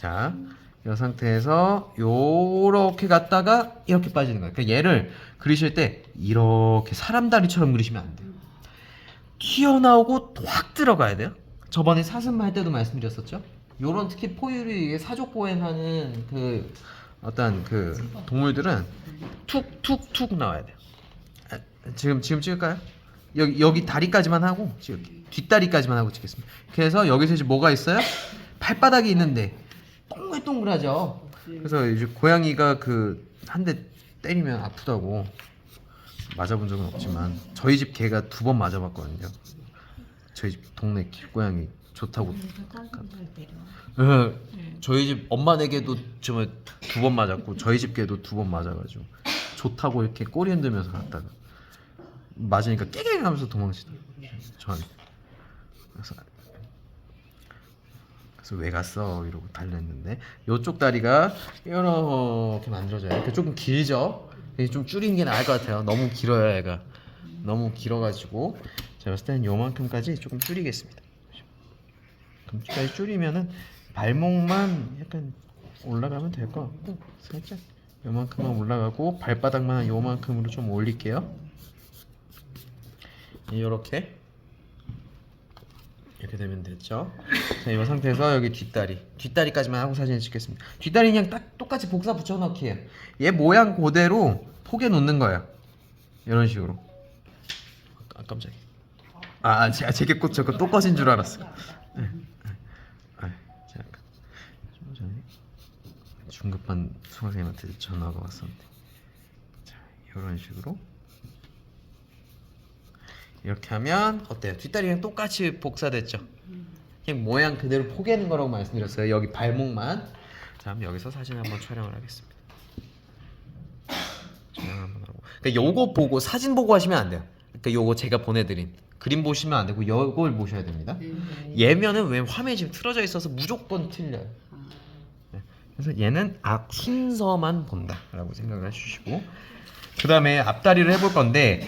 자, 이 상태에서 요렇게 갔다가 이렇게 빠지는 거예요. 그러니까 얘를 그리실 때 이렇게 사람 다리처럼 그리시면 안 돼요. 튀어나오고 확 들어가야 돼요. 저번에 사슴 할 때도 말씀드렸었죠. 요런 특히 포유류 사족 보행하는 그 어떤 그 동물들은 툭툭툭 나와야 돼요. 아, 지금 지금 찍을까요? 여기 여기 다리까지만 하고 지금 뒷다리까지만 하고 찍겠습니다. 그래서 여기서 이제 뭐가 있어요? 발바닥이 있는데 동글동글하죠. 그래서 이제 고양이가 그 한 대 때리면 아프다고 맞아본 적은 없지만 저희 집 개가 두 번 맞아봤거든요. 저희 집 동네 길고양이 좋다고. 예, 저희 집 엄마네게도 정말 두 번 맞았고 저희 집 개도 두 번 맞아가지고 좋다고 이렇게 꼬리 흔들면서 갔다가 맞으니까 깨갱 하면서 도망치더라고요. 저한테. 그래서 그래서 왜 갔어 이러고 달랬는데 요쪽 다리가 이렇게 만들어져요. 이렇게 조금 길죠. 좀 줄이는 게 나을 것 같아요. 너무 길어요, 얘가. 너무 길어가지고 제가 봤을 때는 요만큼까지 조금 줄이겠습니다. 금치까지 줄이면은 발목만 약간 올라가면 될 것 같고 살짝 요만큼만 올라가고 발바닥만 요만큼으로 좀 올릴게요. 이렇게 이렇게 되면 됐죠. 자, 이 상태에서 여기 뒷다리, 뒷다리까지만 하고 사진을 찍겠습니다. 뒷다리 그냥 딱 똑같이 복사 붙여넣기예요. 얘 모양 그대로 포개 놓는 거예요. 이런 식으로. 아, 깜짝이야. 아, 아, 제가 제게 꽂 저거 또 꺼진 줄 알았어. 네, 네. 아, 잠깐. 좀 전에 중급한 수강생한테 전화가 왔었는데. 자, 이런 식으로. 이렇게 하면 어때요? 뒷다리랑 똑같이 복사됐죠? 그냥 모양 그대로 포개는 거라고 말씀드렸어요. 여기 발목만. 자, 그럼 여기서 사진 한번 촬영을 하겠습니다. 촬영 한번 하고. 그러니까 요거 보고 사진 보고 하시면 안 돼요. 그러니까 요거 제가 보내드린 그림 보시면 안 되고 요걸 보셔야 됩니다. 얘면은 왜 화면이 지금 틀어져 있어서 무조건 틀려요. 네. 그래서 얘는 악 순서만 본다라고 생각을 해주시고 그 다음에 앞다리를 해볼 건데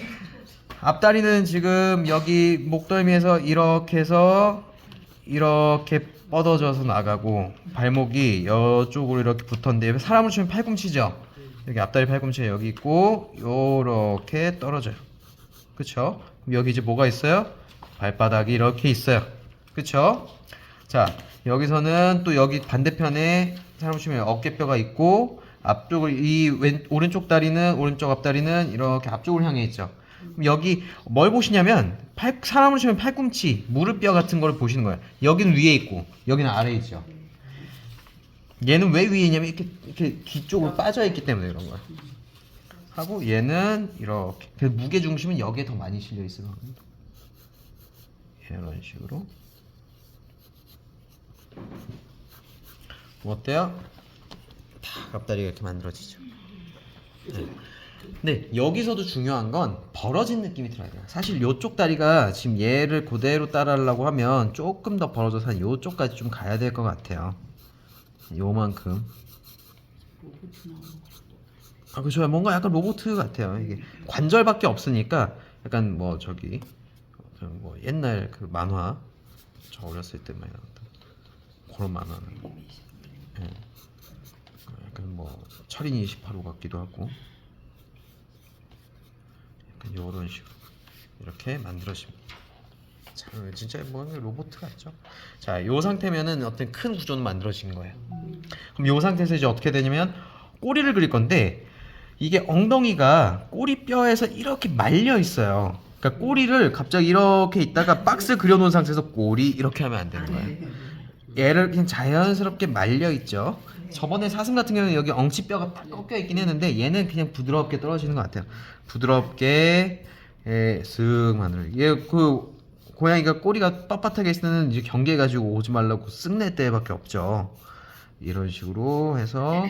앞다리는 지금 여기 목덜미에서 이렇게 해서 이렇게 뻗어져서 나가고 발목이 이쪽으로 이렇게 붙었는데 사람으로 치면 팔꿈치죠. 여기 앞다리 팔꿈치가 여기 있고 요렇게 떨어져요. 그쵸? 여기 이제 뭐가 있어요? 발바닥이 이렇게 있어요. 그쵸? 자, 여기서는 또 여기 반대편에 사람 치면 어깨뼈가 있고 앞쪽을 이 왼, 오른쪽 다리는 오른쪽 앞다리는 이렇게 앞쪽을 향해 있죠. 그럼 여기 뭘 보시냐면 팔, 사람으로 치면 팔꿈치, 무릎뼈 같은 걸 보시는 거예요. 여기는 위에 있고 여기는 아래에 있죠. 얘는 왜 위에 있냐면 이렇게 이렇게 뒤쪽으로 빠져 있기 때문에 그런 거야. 하고 얘는 이렇게 그 무게 중심은 여기에 더 많이 실려 있어요. 이런 식으로. 뭐 어때요? 딱 앞다리가 이렇게 만들어지죠. 네. 근데 여기서도 중요한 건 벌어진 느낌이 들어야 돼요. 사실 요쪽 다리가 지금 얘를 그대로 따라하려고 하면 조금 더 벌어져서 한 요쪽까지 좀 가야 될 것 같아요. 요만큼. 아, 그죠. 뭔가 약간 로봇 같아요. 이게 관절밖에 없으니까 약간 뭐 저기 저뭐 옛날 그 만화 저 어렸을 때 많이 나왔던 그런 만화는 예. 약간 뭐 철인 28호 같기도 하고 이런 식으로 이렇게 만들어집니다. 자, 진짜 뭐 로봇 같죠? 자, 이 상태면은 어떤 큰 구조는 만들어진 거예요. 그럼 이 상태에서 이제 어떻게 되냐면 꼬리를 그릴 건데 이게 엉덩이가 꼬리뼈에서 이렇게 말려 있어요. 그러니까 꼬리를 갑자기 이렇게 있다가 박스 그려놓은 상태에서 꼬리 이렇게 하면 안 되는 거예요. 얘를 그냥 자연스럽게 말려 있죠. 저번에 사슴 같은 경우는 여기 엉치뼈가 딱 꺾여 있긴 했는데 얘는 그냥 부드럽게 떨어지는 것 같아요. 부드럽게 예, 쓱 만들어. 얘그 고양이가 꼬리가 있을 때는 이제 경계 가지고 오지 말라고 쓱낼 때밖에 없죠. 이런 식으로 해서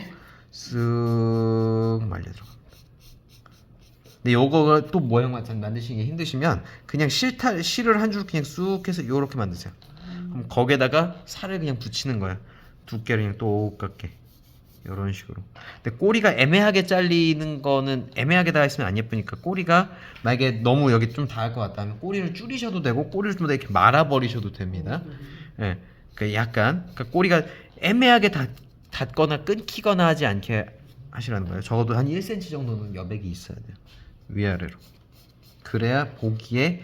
쓱 말려 들어갑니다. 근데 요거가 또 모양 게 힘드시면 그냥 실타 실을 한 줄 그냥 쑥 해서 요렇게 만드세요. 그럼 거기에다가 살을 그냥 붙이는 거야. 그냥 똑같게. 이런 식으로. 근데 꼬리가 애매하게 잘리는 거는 애매하게 닿아 있으면 안 예쁘니까 꼬리가 만약에 너무 여기 좀 닿을 것 같다면 꼬리를 줄이셔도 되고 꼬리를 좀 더 이렇게 말아 버리셔도 됩니다. 예. 그 약간 그러니까 꼬리가 애매하게 닿, 닿거나 끊기거나 하지 않게 하시라는 거예요. 적어도 한 1cm 정도는 여백이 있어야 돼요. 위아래로. 그래야 보기에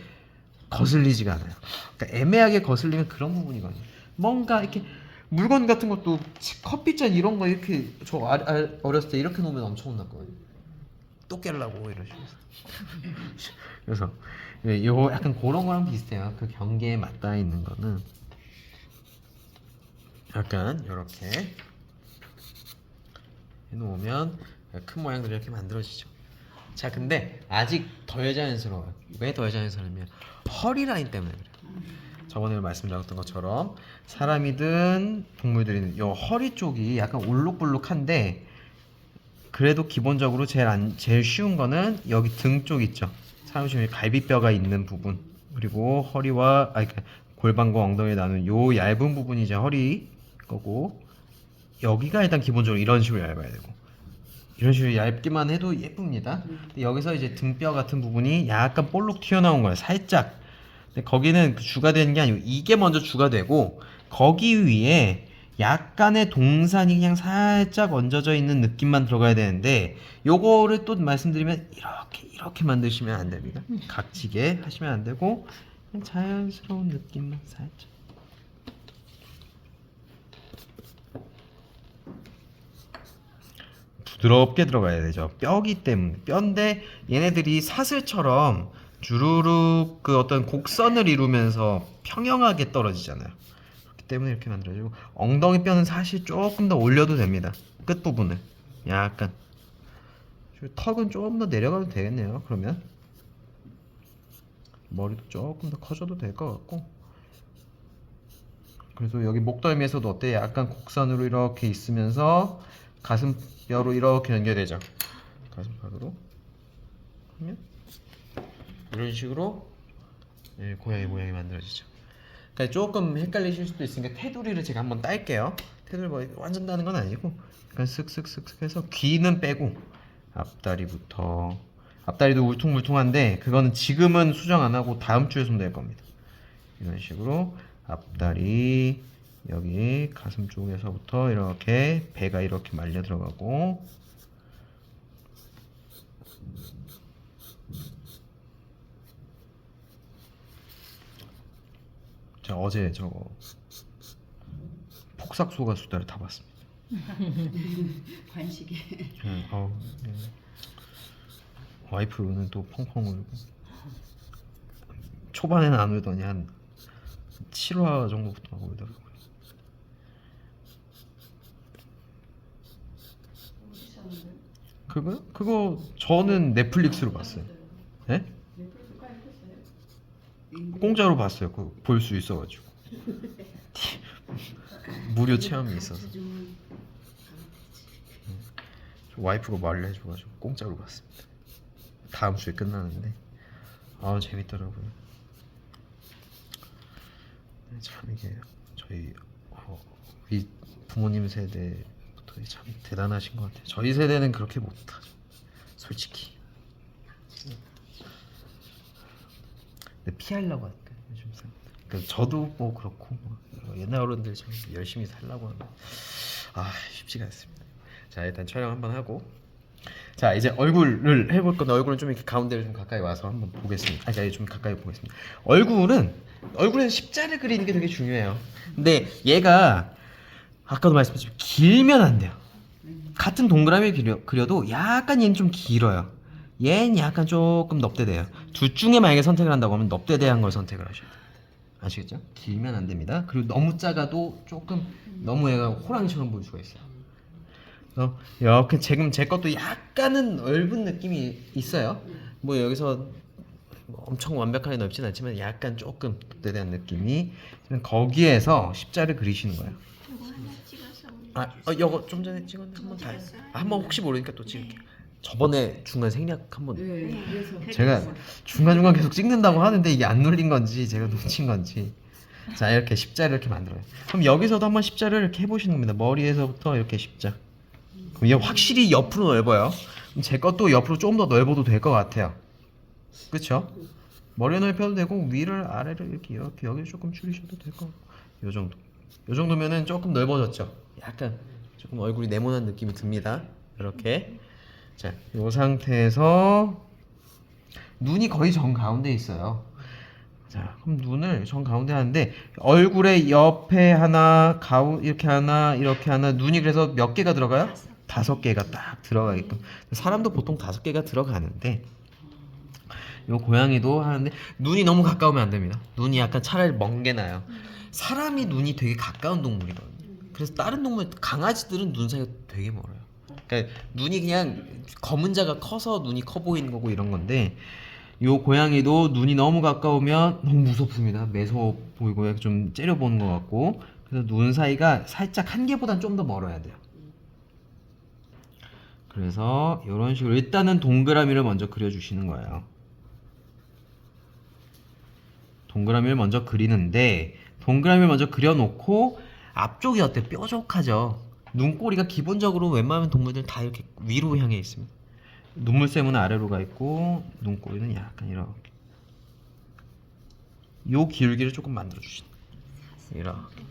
거슬리지가 않아요. 그러니까 애매하게 거슬리면 그런 부분이거든요. 뭔가 이렇게 물건 같은 것도 커피잔 이런 거 이렇게 저 아, 아, 어렸을 때 이렇게 놓으면 엄청 혼났거든요. 또 깨려고 이러시면서. 그래서 예, 요 약간 그런 거랑 비슷해요. 그 경계에 맞닿아 있는 거는 약간 이렇게 해놓으면 큰 모양들이 이렇게 만들어지죠. 자, 근데 아직 더 여자연스러워요. 왜더 여자연스러우면 허리 라인 때문에 그래요. 저번에 말씀드렸던 것처럼 사람이든 동물들이든 요 허리 쪽이 약간 올록볼록한데 그래도 기본적으로 제일 안, 제일 쉬운 거는 여기 등 쪽 있죠. 사람 중에 갈비뼈가 있는 부분 그리고 허리와 아니 그러니까 골반과 엉덩이 나눈 요 얇은 부분이 이제 허리 거고 여기가 일단 기본적으로 이런 식으로 얇아야 되고 이런 식으로 얇기만 해도 예쁩니다. 여기서 이제 등뼈 같은 부분이 약간 볼록 튀어나온 거예요. 살짝. 근데 거기는 그 주가 되는 게 아니고 이게 먼저 주가 되고 거기 위에 약간의 동산이 그냥 살짝 얹어져 있는 느낌만 들어가야 되는데 요거를 또 말씀드리면 이렇게 이렇게 만드시면 안 됩니다. 각지게 하시면 안 되고 자연스러운 느낌만 살짝. 부드럽게 들어가야 되죠. 뼈기 때문에 뼈인데 얘네들이 사슬처럼 주르륵 그 어떤 곡선을 이루면서 평형하게 떨어지잖아요. 그렇기 때문에 이렇게 만들어지고 엉덩이 뼈는 사실 조금 더 올려도 됩니다. 끝 부분을 약간 턱은 조금 더 내려가도 되겠네요. 그러면 머리도 조금 더 커져도 될 것 같고 그래서 여기 목덜미에서도 어때? 약간 곡선으로 이렇게 있으면서 가슴뼈로 이렇게 연결되죠. 가슴팍으로 하면 이런 식으로 예, 고양이 모양이 만들어지죠. 그러니까 조금 헷갈리실 수도 있으니까 테두리를 제가 한번 딸게요. 테두리 뭐 완전 따는 건 아니고 약간 쓱쓱쓱쓱 해서 귀는 빼고 앞다리부터 앞다리도 울퉁불퉁한데 그거는 지금은 수정 안 하고 다음 주에 손댈 겁니다. 이런 식으로 앞다리 여기 가슴 쪽에서부터 이렇게 배가 이렇게 말려 들어가고 제가 어제 저거 폭삭소가 수다를 타봤습니다. 관식에 네, 어우, 네. 와이프는 또 펑펑 울고 초반에는 안 울더니 한 7화 정도부터 막 울더라고요. 그거 그거 저는 넷플릭스로 봤어요. 네? 공짜로 봤어요. 그볼수 있어가지고 무료 체험이 있어서 와이프가 말을 해줘가지고 공짜로 봤습니다. 다음 주에 끝나는데 아 재밌더라고요. 네, 참 이게 저희 어, 위 부모님 세대부터 참 대단하신 것 같아요. 저희 세대는 그렇게 못하죠. 솔직히. 근데 피하려고 하니까 요즘 사람. 그러니까 저도 뭐 그렇고 뭐 옛날 어른들 참 열심히 살라고 하면 아 쉽지가 않습니다. 자 일단 촬영 한번 하고 자 이제 얼굴을 해볼 건데 얼굴은 좀 이렇게 가운데를 좀 가까이 와서 한번 보겠습니다. 아니 좀 가까이 보겠습니다. 얼굴은 얼굴에는 십자를 그리는 게 되게 중요해요. 근데 얘가 아까도 말씀드렸지만 길면 안 돼요. 같은 동그라미 그려, 그려도 약간 얘는 좀 길어요. 얘는 약간 조금 넙대대요. 둘 중에 만약에 선택을 한다고 하면 넙대대한 걸 선택을 하셔야 돼요. 아시겠죠? 길면 안 됩니다. 그리고 너무 작아도 조금 너무 얘가 호랑이처럼 보일 수가 있어요. 그래서 이렇게 지금 제 것도 약간은 넓은 느낌이 있어요. 뭐 여기서 뭐 엄청 완벽하게 넓진 않지만 약간 조금 넙대대한 느낌이 거기에서 십자를 그리시는 거예요. 요거 하나 찍어서 아, 어, 이거 좀 전에 찍었는데 한번 다. 아, 한번 혹시 모르니까 또 찍을게. 저번에 중간 생략 한번. 네, 그래서 제가 중간 중간 계속 찍는다고 하는데 이게 안 눌린 건지 제가 놓친 건지. 자 이렇게 십자를 이렇게 만들어요. 그럼 여기서도 한번 십자를 이렇게 해보시는 겁니다. 머리에서부터 이렇게 십자. 그럼 이게 확실히 옆으로 넓어요. 그럼 제 것도 옆으로 좀더 넓어도 될 것 같아요. 그렇죠? 머리 넓혀도 되고 위를 아래를 이렇게 이렇게 여기 조금 줄이셔도 될 것 같고 요 정도. 요 정도면은 조금 넓어졌죠. 약간 조금 얼굴이 네모난 느낌이 듭니다. 이렇게 자, 이 상태에서 눈이 거의 정 가운데 있어요. 자, 그럼 눈을 정 가운데 하는데 얼굴의 옆에 하나, 가우 이렇게 하나, 이렇게 하나 눈이 그래서 몇 개가 들어가요? 다섯 개가 딱 들어가게끔. 사람도 보통 다섯 개가 들어가는데 요 고양이도 하는데 눈이 너무 가까우면 안 됩니다. 눈이 약간 차라리 먼 게 나요. 사람이 눈이 되게 가까운 동물이거든요. 그래서 다른 동물 강아지들은 눈 사이가 되게 멀어요. 그러니까 눈이 그냥 검은 자가 커서 눈이 커 보이는 거고 이런 건데 요 고양이도 눈이 너무 가까우면 너무 무섭습니다. 매서워 보이고 좀 째려보는 것 같고 그래서 눈 사이가 살짝 한 개보단 좀 더 멀어야 돼요. 그래서 이런 식으로 일단은 동그라미를 먼저 그려주시는 거예요. 동그라미를 먼저 그리는데 동그라미를 먼저 그려놓고 앞쪽이 어때? 뾰족하죠. 눈꼬리가 기본적으로 웬만하면 동물들 다 이렇게 위로 향해 있습니다. 눈물샘은 아래로 가 있고 눈꼬리는 약간 이렇게 요 기울기를 조금 만들어 주시는. 이렇게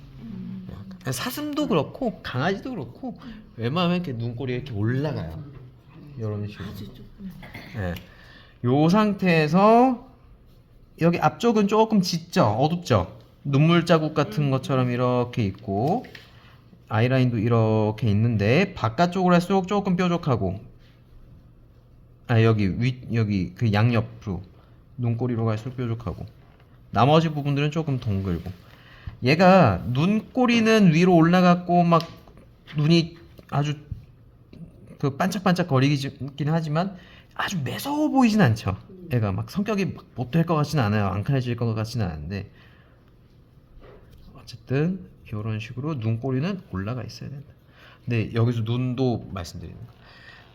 약간. 사슴도 그렇고 강아지도 그렇고 웬만하면 이렇게 눈꼬리 이렇게 올라가요. 이런 식으로. 예. 요 상태에서 여기 앞쪽은 조금 짙죠? 어둡죠? 눈물 자국 같은 것처럼 이렇게 있고 아이라인도 이렇게 있는데 바깥쪽으로 할수록 조금 뾰족하고 아 여기 위 여기 그 양옆으로 눈꼬리로 갈수록 뾰족하고 나머지 부분들은 조금 동글고 얘가 눈꼬리는 위로 올라갔고 막 눈이 아주 그 반짝반짝 거리긴 하지만 아주 매서워 보이진 않죠. 애가 막 성격이 못 될 것 같지는 않아요. 앙칼해질 것 같지는 않은데 어쨌든 이런 식으로 눈꼬리는 올라가 있어야 된다. 근데 여기서 눈도 말씀드리는 거.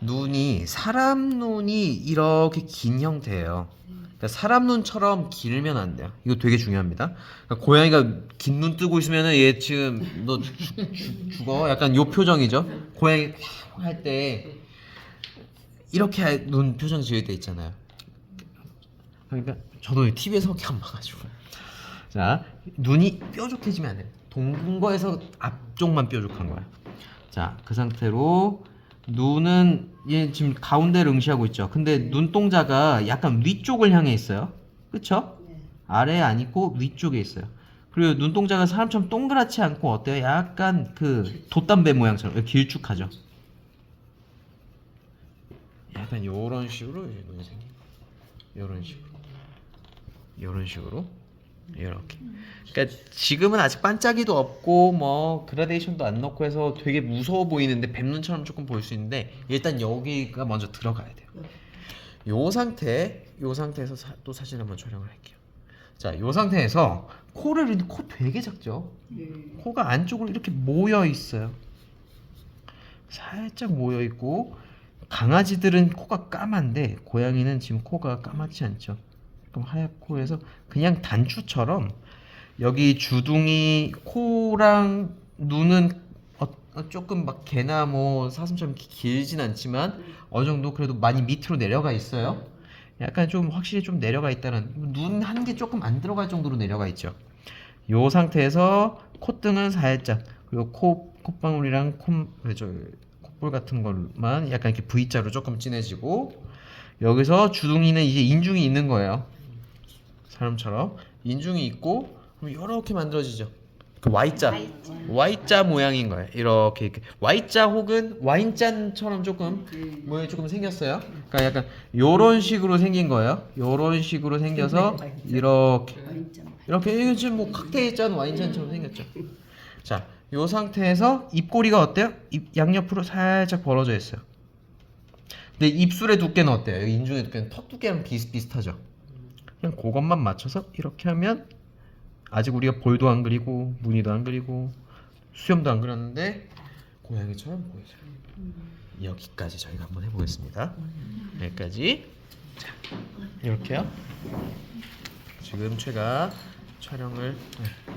눈이 사람 눈이 이렇게 긴 형태예요. 그러니까 사람 눈처럼 길면 안 돼요. 이거 되게 중요합니다. 그러니까 고양이가 긴 눈 뜨고 있으면은 얘 지금 너 죽, 죽, 죽어. 약간 요 표정이죠. 고양이 할 때 이렇게 할- 눈 표정 지을 때 있잖아요. 그러니까 저도 TV에서 그렇게 안 봐가지고. 자, 눈이 뾰족해지면 안 돼요. 동근 거에서 앞쪽만 뾰족한 거야. 자, 그 상태로 눈은 얘 지금 가운데를 응시하고 있죠. 근데 눈동자가 약간 위쪽을 향해 있어요. 그쵸? 아래에 안 있고 위쪽에 있어요. 그리고 눈동자가 사람처럼 동그랗지 않고 어때요? 약간 그 돛담배 모양처럼 길쭉하죠. 약간 요런 식으로 눈이 생긴 거예요. 요런 식으로. 요런 식으로. 이렇게. 그러니까 지금은 아직 반짝이도 없고 뭐 그라데이션도 안 넣고 해서 되게 무서워 보이는데 뱀눈처럼 조금 보일 수 있는데 일단 여기가 먼저 들어가야 돼요. 요 상태, 요 상태에서 사- 또 사진 한번 촬영을 할게요. 자, 요 상태에서 코를 코 되게 작죠. 코가 안쪽으로 이렇게 모여 있어요. 살짝 모여 있고 강아지들은 코가 까만데 고양이는 지금 코가 까맣지 않죠. 그럼 하얗고 해서 그냥 단추처럼 여기 주둥이 코랑 눈은 어, 어, 조금 막 개나 뭐 사슴처럼 기- 길진 않지만 어느 정도 그래도 많이 밑으로 내려가 있어요. 약간 좀 확실히 좀 내려가 있다는 눈 한 개 조금 안 들어갈 정도로 내려가 있죠. 요 상태에서 콧등은 살짝 그리고 코 콧방울이랑 콧 저 콧볼 같은 것만 약간 이렇게 V자로 조금 진해지고 여기서 주둥이는 이제 인중이 있는 거예요. 사람처럼 인중이 있고 그럼 이렇게 만들어지죠. 그 Y자 Y자 모양인 거예요. 이렇게, 이렇게 Y자 혹은 와인잔처럼 조금 모양이 조금 생겼어요. 그러니까 약간 요런 식으로 생긴 거예요. 요런 식으로 생겨서 이렇게 이렇게 이거 지금 뭐 칵테일 잔 와인잔처럼 생겼죠. 자, 요 상태에서 입꼬리가 어때요? 입 양옆으로 살짝 벌어져 있어요. 근데 입술의 두께는 어때요? 여기 인중의 두께는 턱 두께랑 비슷비슷하죠. 그냥 그것만 맞춰서 이렇게 하면 아직 우리가 볼도 안 그리고 무늬도 안 그리고 수염도 안 그렸는데 고양이처럼 보이죠. 여기까지 저희가 한번 해보겠습니다. 여기까지 자 이렇게요. 지금 제가 촬영을 네.